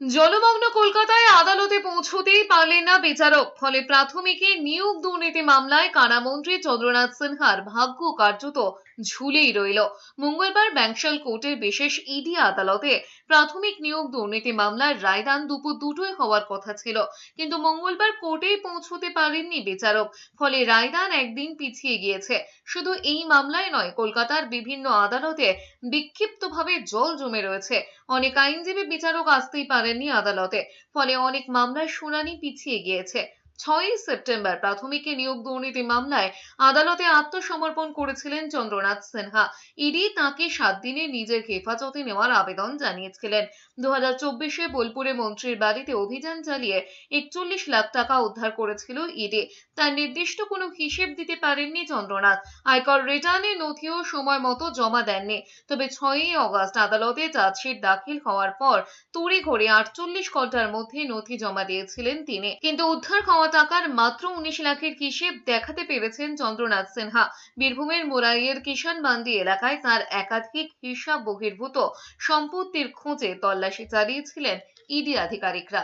জলমগ্ন কলকাতায় আদালতে পৌঁছতেই পারলেন না বিচারক। ফলে প্রাথমিকে নিয়োগ দুর্নীতি মামলায় কারামন্ত্রী চন্দ্রনাথ সিনহার ভাগ্য কার্যত ঝুলেই রইল। মঙ্গলবার ব্যাংশাল কোর্টের বিশেষ ইডি আদালতে প্রাথমিক নিয়োগ দুর্নীতি মামলার রায়দান দুপুর দুটোয় হওয়ার কথা ছিল। কিন্তু মঙ্গলবার কোর্টেই পৌঁছতে পারেননি বিচারক, ফলে রায়দান একদিন পিছিয়ে গিয়েছে। শুধু এই মামলায় নয়, কলকাতার বিভিন্ন আদালতে বিক্ষিপ্তভাবে জল জমে রয়েছে। অনেক আইনজীবী বিচারক আসতেই পারেননি আদালতে, ফলে অনেক মামলার শুনানি পিছিয়ে গিয়েছে। ছয়ই সেপ্টেম্বর প্রাথমিকে নিয়োগ দুর্নীতি মামলায় আদালতে আত্মসমর্পণ করেছিলেন চন্দ্রনাথ সিনহা। ইডি তাকে সাত দিনে নিজের হেফাজতে নেওয়ার আবেদন জানিয়েছিলেন। দু হাজার চব্বিশে বোলপুরে মন্ত্রীর বাড়িতে অভিযান চালিয়ে একচল্লিশ লাখ টাকা উদ্ধার করেছিল ইডি। তার নির্দিষ্ট কোনো হিসেব দিতে পারেননি চন্দ্রনাথ। আয়কর রিটার্নের নথিও সময় মতো জমা দেননি। তবে ছয়ই অগস্ট আদালতে চার্জশিট দাখিল হওয়ার পর, তড়িঘড়ি আটচল্লিশ ঘণ্টার মধ্যে নথি জমা দিয়েছিলেন তিনি। কিন্তু উদ্ধার হওয়া টাকার মাত্র উনিশ লাখের হিসেব দেখাতে পেরেছেন চন্দ্রনাথ সিনহা। বীরভূমের মোরাইয়ের কিষান বান্দি এলাকায় তার একাধিক হিসাব বহির্ভূত সম্পত্তির খোঁজে তল্লাশি চালিয়েছিলেন ইডি আধিকারিকরা।